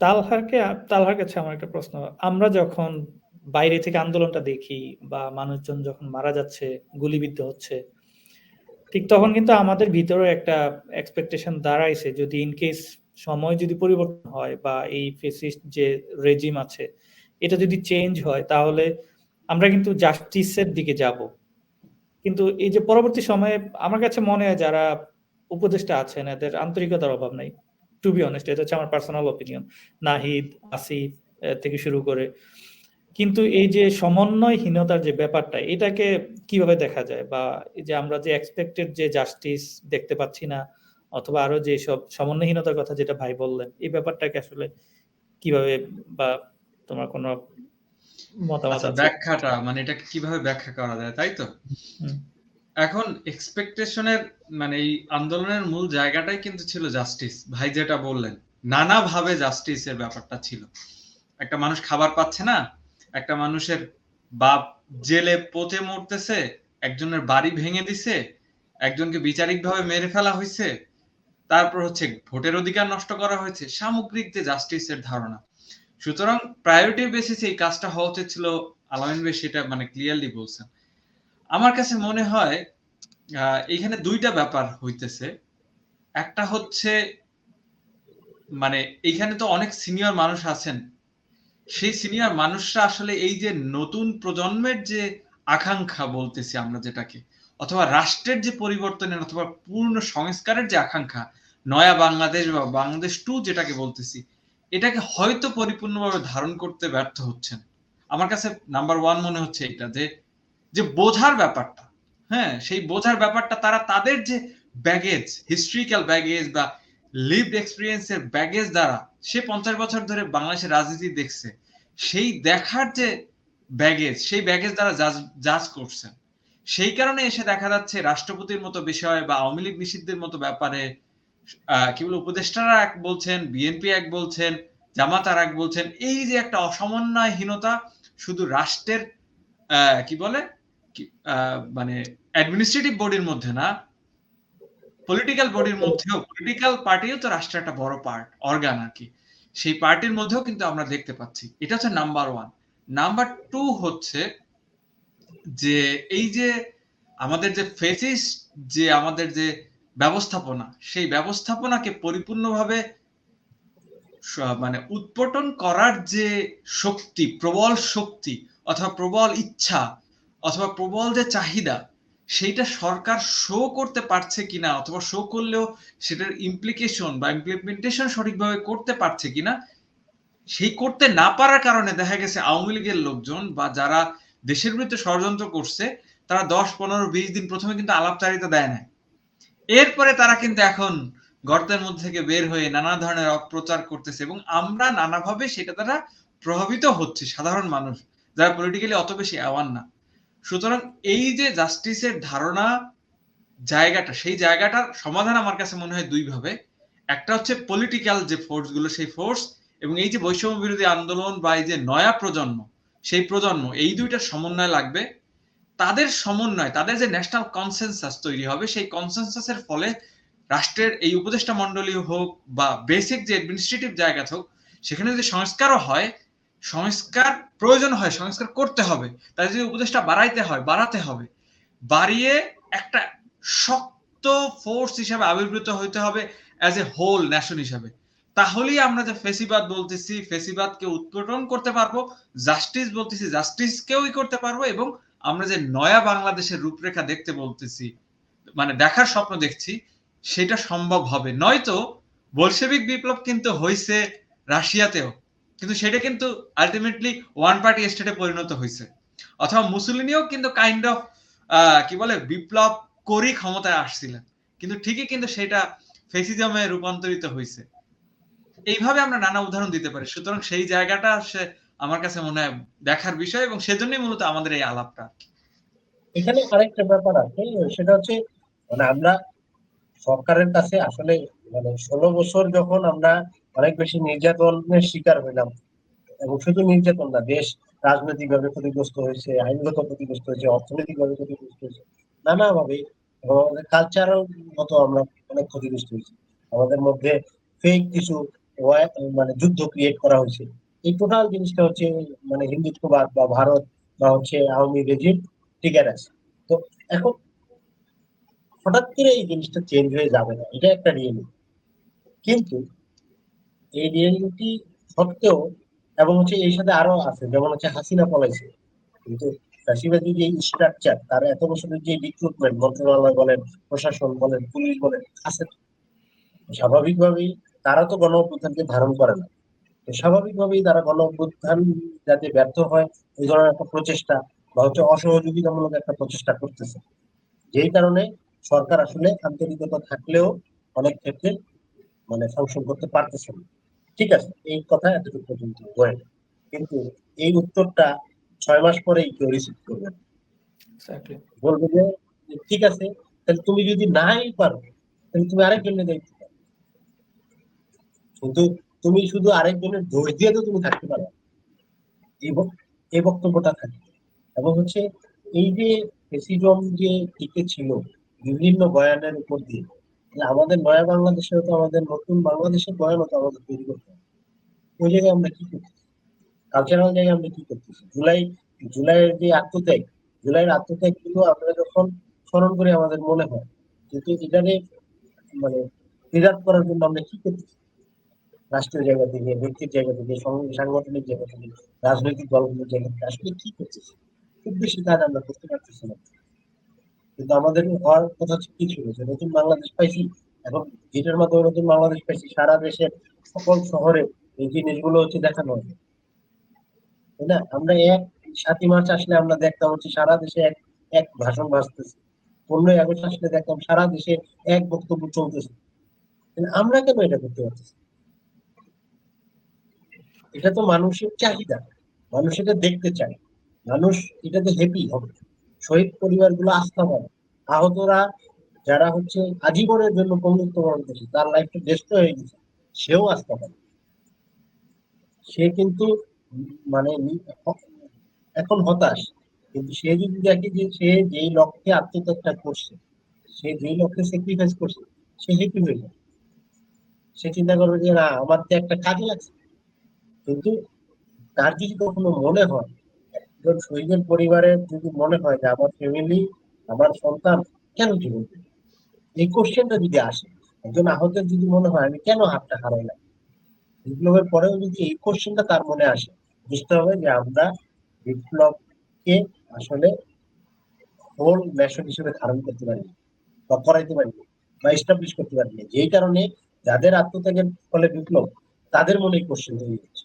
তালহারকে তালহার কাছে আমার একটা প্রশ্ন। আমরা যখন বাইরে থেকে আন্দোলনটা দেখি বা মানুষজন যখন মারা যাচ্ছে, গুলিবিদ্ধ হচ্ছে ঠিক তখন কিন্তু আমাদের ভিতরে একটা এক্সপেকটেশন দাঁড়াইছে যদি ইন কেস সময় যদি পরিবর্তন হয় বা এই ফেসিস্ট যে রেজিম আছে এটা যদি চেঞ্জ হয় তাহলে আমরা কিন্তু জাস্টিসের দিকে যাব কিন্তু এই যে পরবর্তী সময়ে আমার কাছে মনে হয় যারা উপদেষ্টা আছেন এদের আন্তরিকতার অভাব নাই টু বি অনেস্ট এটা হচ্ছে আমার পার্সোনাল অপিনিয়ন নাহিদ আসিফ থেকে শুরু করে। কিন্তু এই যে সমন্বয়হীনতার যে ব্যাপারটা এটাকে কীভাবে দেখা যায়? বা যে আমরা যে এক্সপেক্টেড যে জাস্টিস দেখতে পাচ্ছি না অথবা আরও যে সব সমন্বয়হীনতার কথা যেটা ভাই বললেন এই ব্যাপারটাকে আসলে কীভাবে বা তোমার কোনো মতামত আচ্ছা, ব্যাখ্যাটা মানে এটাকে কীভাবে ব্যাখ্যা করা যায় তাই তো? এখন এক্সপেকটেশনের মানে এই আন্দোলনের মূল জায়গাটাই কিন্তু ছিল জাস্টিস ভাই যেটা বললেন, নানাভাবে জাস্টিসের ব্যাপারটা ছিল। একটা মানুষ খাবার পাচ্ছে না, একটা মানুষের বাপ জেলে পচে মরতেছে, একজনের বাড়ি ভেঙে দিছে, একজনকে বিচারিকভাবে মেরে ফেলা হয়েছে তারপর হচ্ছে ভোটের অধিকার নষ্ট করা হয়েছে, সামগ্রিক যে জাস্টিসের ধারণা। সুতরাং প্রায়োরিটি বেসিসে এই কাজটা হওয়া উচিত ছিল, আলামিন ভাই সেটা মানে ক্লিয়ারলি বলছেন। আমার কাছে মনে হয় এখানে দুইটা ব্যাপার হইতেছে। একটা হচ্ছে মানে এইখানে তো অনেক সিনিয়র মানুষ আছেন। সেই সিনিয়র মানুষরা আসলে এই যে নতুন প্রজন্মের যে আকাঙ্ক্ষা বলতেছি আমরা যেটাকে, অথবা রাষ্ট্রের যে পরিবর্তনের অথবা পূর্ণ সংস্কারের যে আকাঙ্ক্ষা, নয়া বাংলাদেশ বা বাংলাদেশ টু যেটাকে বলতেছি, এটাকে হয়তো পরিপূর্ণভাবে ধারণ করতে ব্যর্থ হচ্ছেন। আমার কাছে নাম্বার ওয়ান মনে হচ্ছে এটা যে যে বোঝার ব্যাপারটা হ্যাঁ সেই বোঝার ব্যাপারটা তারা তাদের যে ব্যাগেজ হিস্ট্রিক্যাল ব্যাগেজ বা লিভড এক্সপিরিয়েন্সের ব্যাগেজ দ্বারা সে পঞ্চাশ বছর ধরে বাংলাদেশের রাজনীতি দেখছে, সেই দেখার যে ব্যাগেজ সেই ব্যাগেজ দ্বারা জাজ করছেন। সেই কারণে এসে দেখা যাচ্ছে রাষ্ট্রপতির মতো বিষয় বা আওয়ামী লীগ নিষিদ্ধের মতো ব্যাপারে কি বলে, উপদেষ্টারা এক বলছেন বিএনপি এক বলছেন, জামাত আর এক বলছেন, এই যে একটা অসমন্বয়হীনতা শুধু রাষ্ট্রের কি বলে মানে অ্যাডমিনিস্ট্রেটিভ বডির মধ্যে না পলিটিক্যাল বডির মধ্যেও পলিটিক্যাল পার্টিও তো রাষ্ট্রের একটা বড় পার্ট অর্গান আর কি। সেই পার্টির মধ্যেও কিন্তু আমরা দেখতে পাচ্ছি। এটা হচ্ছে নাম্বার ওয়ান নাম্বার টু হচ্ছে যে, এই যে আমাদের যে ফেসিস যে আমাদের যে ব্যবস্থাপনা, সেই ব্যবস্থাপনাকে পরিপূর্ণভাবে মানে উৎপটন করার যে শক্তি, প্রবল শক্তি অথবা প্রবল ইচ্ছা অথবা প্রবল যে চাহিদা, সেইটা সরকার শো করতে পারছে কিনা, অথবা শো করলেও সেটার ইমপ্লিকেশন বা ইমপ্লিমেন্টেশন সঠিকভাবে করতে পারছে কিনা, সেই করতে না পারার কারণে দেখা গেছে আওয়ামী লীগের লোকজন বা যারা দেশের বিরুদ্ধে ষড়যন্ত্র করছে, তারা দশ, পনেরো, বিশ দিন প্রথমে কিন্তু আলাপচারিতা দেয় না এরপরে তারা কিন্তু এখন গর্তের মধ্যে থেকে বের হয়ে নানা ধরনের অপপ্রচার করতেছে এবং আমরা নানাভাবে সেটা দ্বারা প্রভাবিত হচ্ছে, সাধারণ মানুষ, যারা পলিটিক্যালি অত বেশি অ্যাওয়ার না। সুতরাং এই যে জাস্টিসের ধারণা জায়গাটা, সেই জায়গাটার সমাধান আমার কাছে মনে হয় দুই ভাবে একটা হচ্ছে পলিটিক্যাল যে ফোর্সগুলো সেই ফোর্স এবং এই যে বৈষম্য বিরোধী আন্দোলন বা এই যে নয়া প্রজন্ম, সেই প্রজন্ম, এই দুইটার সমন্বয় লাগবে। তাদের সমন্বয়, তাদের যে ন্যাশনাল কনসেনসাস তৈরি হবে, সেই কনসেনসাসের ফলে রাষ্ট্রের এই উপদেষ্টা মন্ডলী হোক বা বেসিক যে অ্যাডমিনিস্ট্রেটিভ জায়গা হোক সেখানে যদি সংস্কারও হয় সংস্কার প্রয়োজন হয়, সংস্কার করতে হবে। তাই যদি উপদেশটা বাড়াইতে হয়, বাড়াতে হবে। বাড়িয়ে একটা শক্ত ফোর্স হিসাবে আবির্ভূত হইতে হবে অ্যাজ এ হোল ন্যাশন হিসাবে। তাহলেই আমরা যে ফেসিবাদ বলতেছি, ফেসিবাদকে উৎপাদন করতে পারব জাস্টিস বলতেছি জাস্টিসকেওই করতে পারব এবং আমরা যে নয়া বাংলাদেশের রূপরেখা দেখতে বলতেছি মানে দেখার স্বপ্ন দেখছি, সেটা সম্ভব হবে। নয়তো বৈশ্বিক বিপ্লব কিন্তু হয়েছে রাশিয়াতেও। কিন্তু সেটা কিন্তু আলটিমেটলি ওয়ান পার্টি স্টেটে পরিণত হয়েছে। অথবা মুসলিনিও কিন্তু কাইন্ড অফ কি বলে, বিপ্লব করি ক্ষমতায় আসছিলেন। কিন্তু ঠিকই কিন্তু সেটা ফেসিজমে রূপান্তরিত হয়েছে। এইভাবে আমরা নানা উদাহরণ দিতে পারি। সুতরাং সেই জায়গাটা সে আমার কাছে মনে হয় দেখার বিষয় এবং সেজন্যই মূলত আমাদের এই আলাপটা এখানে আরেকটা ব্যাপার আছে, সেটা হচ্ছে মানে আমরা সরকারের কাছে আসলে মানে ষোলো বছর যখন আমরা অনেক বেশি নির্যাতনের শিকার হইলাম। এবং শুধু নির্যাতন না, দেশ রাজনৈতিকভাবে ক্ষতিগ্রস্ত হয়েছে, আইনগত ক্ষতিগ্রস্ত হয়েছে, অর্থনৈতিকভাবে ক্ষতিগ্রস্ত হয়েছে, নানাভাবে এবং আমাদের কালচারাল মতো আমরা অনেক ক্ষতিগ্রস্ত হয়েছি। আমাদের মধ্যে ফেক কিছু মানে যুদ্ধ ক্রিয়েট করা হয়েছে। এই টোটাল জিনিসটা হচ্ছে মানে হিন্দুত্ববাদ বা ভারত বা হচ্ছে আওয়ামী রেজিম টিকে আছে। তো এখন হঠাৎ করে এই জিনিসটা চেঞ্জ হয়ে যাবে না, এটা একটা রিয়েলিটি কিন্তু এই রিয়েলিটি সত্ত্বেও এবং হচ্ছে এই সাথে আরও আছে, যেমন হচ্ছে হাসিনা পলাইছে কিন্তু ফ্যাসিবাদী যে স্ট্রাকচার তার এত বছরের যে রিক্রুটমেন্ট মন্ত্রণালয় বলেন, প্রশাসন বলেন, পুলিশ বলেন, আছে। স্বাভাবিকভাবেই তারা তো গণ ধারণ করে না। তো স্বাভাবিকভাবেই তারা গণ যাতে ব্যর্থ হয়, এই ধরনের একটা প্রচেষ্টা বা হচ্ছে অসহযোগিতামূলক একটা প্রচেষ্টা করতেছে। যেই কারণে সরকার আসলে আন্তরিকতা থাকলেও অনেক ক্ষেত্রে মানে ফাংশন করতে পারতেছে না। ঠিক আছে এই কথা এতটুকু পর্যন্ত কিন্তু এই উত্তরটা ছয় মাস পরেই কেউ রিসিভ করবে বলবে যে ঠিক আছে তাহলে তুমি যদি নাই পারো তাহলে তুমি আরেকজনের দায়িত্ব কিন্তু তুমি শুধু আরেকজনের দোষ দিয়ে তো তুমি থাকতে পারো। এই বক্তব্যটা থাকে। এবং হচ্ছে এই যে ফেসিজম যে টিকে ছিল বিভিন্ন বয়ানের উপর দিয়ে আমাদের নয়া বাংলাদেশেও তো আমাদের নতুন বাংলাদেশের বয়ানও তো আমাদের তৈরি করতে হবে। ওই জায়গায় আমরা কি করতেছি? কালচারাল জায়গায় আমরা কি করতেছি? জুলাই, জুলাইয়ের যে আত্মত্যাগ, জুলাইয়ের আত্মত্যাগগুলো আমরা যখন স্মরণ করি আমাদের মনে হয়, কিন্তু এটাকে মানে বিরাট করার জন্য আমরা কি করতেছি? রাষ্ট্রীয় জায়গা থেকে, ব্যক্তির জায়গা থেকে সাংগঠনিক জায়গা থেকে, রাজনৈতিক দলগুলোর জায়গা থেকে আসলে কি করতেছি? খুব বেশি কাজ আমরা করতে পারতেছি না। কিন্তু আমাদের হওয়ার কথা কি ছিল যে নতুন বাংলাদেশ পাইছি, এখন যেটার মাধ্যমে নতুন বাংলাদেশ পাইছি, সারা দেশের সকল শহরে এই জিনিসগুলো হচ্ছে দেখানো হবে তাই না? আমরা এক, সাতই মার্চ আসলে আমরা দেখতাম হচ্ছে সারা দেশে এক এক ভাষণ ভাসতেছে পনেরোই আগস্ট আসলে দেখতাম সারা দেশে এক বক্তব্য চলতেছে। আমরা কেন এটা করতে পারতেছি? এটা তো মানুষের চাহিদা। মানুষ এটা দেখতে চায়। মানুষ এটাতে হ্যাপি হবে। শহীদ পরিবারগুলো আস্থা পাবে আহতরা যারা হচ্ছে আজীবনের জন্য বন্ধুত্ব বরণ করছে তার লাইফটা ডেস্ট্রয় হয়ে গেছে, সেও আস্থা পাবে সে কিন্তু মানে এখন হতাশ, কিন্তু সে যদি দেখে যে সে যেই লক্ষ্যে আত্মত্যাগটা করছে, সে যেই লক্ষ্যে স্যাক্রিফাইস করছে, সে হ্যাপি হয়ে যাবে। সে চিন্তা করবে যে না, আমার তো একটা কাজে লাগছে। কিন্তু তার যদি কখনো মনে হয় একজন পরিবারের যদি মনে হয় যে আমার ফ্যামিলি আমার সন্তান, কেন জীবন এই কোশ্চেনটা যদি আসে, একজন আহতের যদি মনে হয়, আমি কেন হাতটা হারাইলাম বিপ্লবের পরেও যদি এই কোশ্চেনটা তার মনে আসে, বুঝতে হবে যে আমরা বিপ্লবকে আসলে হোল মেশন হিসেবে ধারণ করতে পারি, বা করাইতে পারি, বা এস্টাবলিশ করতে পারি যেই কারণে যাদের আত্মত্যাগের ফলে বিপ্লব, তাদের মনে এই কোশ্চেন তৈরি হচ্ছে